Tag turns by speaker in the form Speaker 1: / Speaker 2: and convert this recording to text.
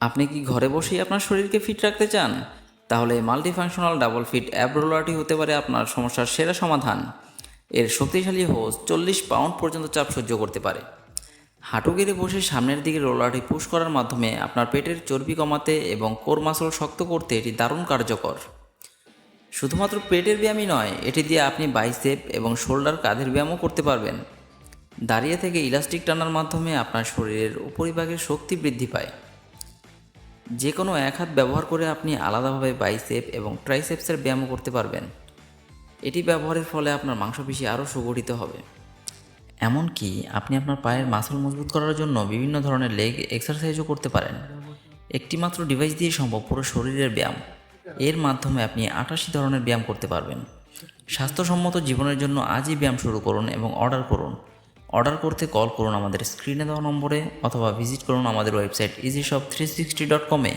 Speaker 1: আপনি কি ঘরে বসেই আপনার শরীরকে ফিট রাখতে চান? তাহলে মাল্টিফাংশনাল ডাবল ফিট অ্যাব রোলারটি হতে পারে আপনার সমস্যার সেরা সমাধান। এর শক্তিশালী হোস চল্লিশ পাউন্ড পর্যন্ত চাপ সহ্য করতে পারে। হাঁটু গেড়ে বসে সামনের দিকে রোলারটি পুশ করার মাধ্যমে আপনার পেটের চর্বি কমাতে এবং কোর মাসল শক্ত করতে এটি দারুণ কার্যকর। শুধুমাত্র পেটের ব্যায়ামই নয়, এটি দিয়ে আপনি বাইসেপ এবং শোল্ডার কাঁধের ব্যায়ামও করতে পারবেন। দাঁড়িয়ে থেকে ইলাস্টিক টানার মাধ্যমে আপনার শরীরের উপরিভাগের শক্তি বৃদ্ধি পায়। যে কোনো এক হাত ব্যবহার করে আপনি আলাদাভাবে বাইসেপ এবং ট্রাইসেপসের ব্যায়ামও করতে পারবেন। এটি ব্যবহারের ফলে আপনার মাংসপেশি আরও সুগঠিত হবে। এমনকি আপনি আপনার পায়ের মাসল মজবুত করার জন্য বিভিন্ন ধরনের লেগ এক্সারসাইজও করতে পারেন। একটি মাত্র ডিভাইস দিয়ে সম্ভব পুরো শরীরের ব্যায়াম। এর মাধ্যমে আপনি আটাশি ধরনের ব্যায়াম করতে পারবেন। স্বাস্থ্যসম্মত জীবনের জন্য আজই ব্যায়াম শুরু করুন এবং অর্ডার করুন। অর্ডার করতে কল করুন আমাদের স্ক্রিনে দেওয়া নম্বরে অথবা ভিজিট করুন আমাদের website easy shop three sixty dot কমে